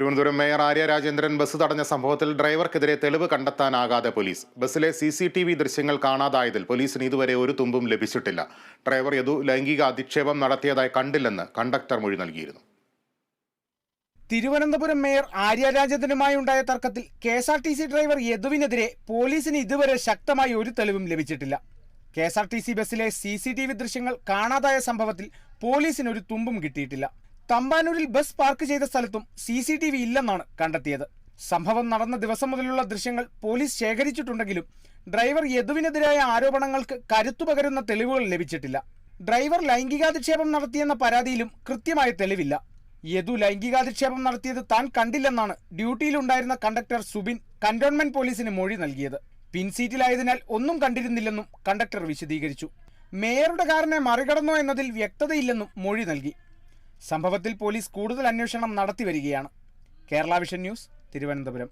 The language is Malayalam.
തിരുവനന്തപുരം മേയർ ആര്യ രാജേന്ദ്രൻ ബസ് തടഞ്ഞ സംഭവത്തിൽ ഡ്രൈവർക്കെതിരെ തെളിവ് കണ്ടെത്താനാകാതെ പോലീസ്. ബസ്സിലെ സി സി ടി വി ദൃശ്യങ്ങൾ കാണാതായതിൽ പോലീസിന് ഇതുവരെ ഒരു തുമ്പും ലഭിച്ചിട്ടില്ല. ഡ്രൈവർ യദു ലൈംഗിക അധിക്ഷേപം നടത്തിയതായി കണ്ടില്ലെന്ന് കണ്ടക്ടർ മൊഴി നൽകിയിരുന്നു. തിരുവനന്തപുരം മേയർ ആര്യ രാജേന്ദ്രനുമായി ഉണ്ടായ തർക്കത്തിൽ K S R T C driver യദുവിനെതിരെ പോലീസിന് ഇതുവരെ ശക്തമായി ഒരു തെളിവും ലഭിച്ചിട്ടില്ല. K S R T C ബസ്സിലെ സി സി ടി വി ദൃശ്യങ്ങൾ കാണാതായ സംഭവത്തിൽ പോലീസിന് ഒരു തുമ്പും കിട്ടിയിട്ടില്ല. തമ്പാനൂരിൽ ബസ് പാർക്ക് ചെയ്ത സ്ഥലത്തും സി സി ടി വി ഇല്ലെന്നാണ് കണ്ടെത്തിയത്. സംഭവം നടന്ന ദിവസം മുതലുള്ള ദൃശ്യങ്ങൾ പോലീസ് ശേഖരിച്ചിട്ടുണ്ടെങ്കിലും ഡ്രൈവർ യദുവിനെതിരായ ആരോപണങ്ങൾക്ക് കരുത്തു പകരുന്ന തെളിവുകൾ ലഭിച്ചിട്ടില്ല. ഡ്രൈവർ ലൈംഗികാധിക്ഷേപം നടത്തിയെന്ന പരാതിയിലും കൃത്യമായ തെളിവില്ല. യദു ലൈംഗികാധിക്ഷേപം നടത്തിയത് താൻ കണ്ടില്ലെന്നാണ് ഡ്യൂട്ടിയിലുണ്ടായിരുന്ന കണ്ടക്ടർ സുബിൻ കന്റോൺമെന്റ് പോലീസിന് മൊഴി നൽകിയത്. പിൻസീറ്റിലായതിനാൽ ഒന്നും കണ്ടിരുന്നില്ലെന്നും കണ്ടക്ടർ വിശദീകരിച്ചു. മേയറുടെ കാറിനെ മറികടന്നോ എന്നതിൽ വ്യക്തതയില്ലെന്നും മൊഴി നൽകി. സംഭവത്തിൽ പോലീസ് കൂടുതൽ അന്വേഷണം നടത്തി വരികയാണ് കേരള വിഷൻ ന്യൂസ് തിരുവനന്തപുരം.